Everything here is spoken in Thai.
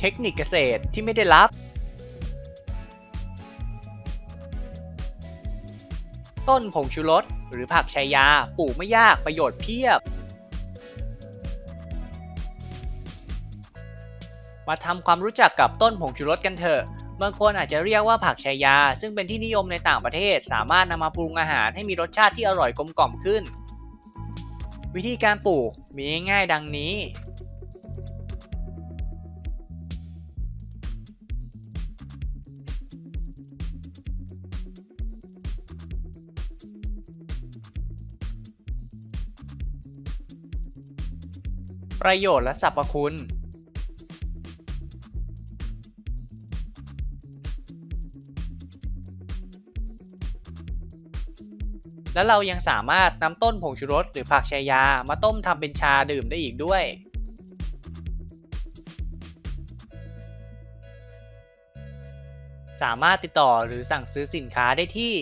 เทคนิคเกษตรที่ไม่ได้รับ ต้นผงชูรสหรือผักชายาปลูกไม่ยากประโยชน์เพียบ มาทำความรู้จักกับต้นผงชูรสกันเถอะบางคนอาจจะเรียกว่าผักชายา ซึ่งเป็นที่นิยมในต่างประเทศ สามารถนำมาปรุงอาหารให้มีรสชาติที่อร่อยกลมกล่อมขึ้น วิธีการปลูกมีง่ายๆดังนี้ ประโยชน์และสรรพคุณ แล้วเรายังสามารถนำต้นผงชูรสหรือผักชายามาต้มทำเป็นชาดื่มได้อีกด้วยสามารถติดต่อหรือสั่งซื้อสินค้าได้ที่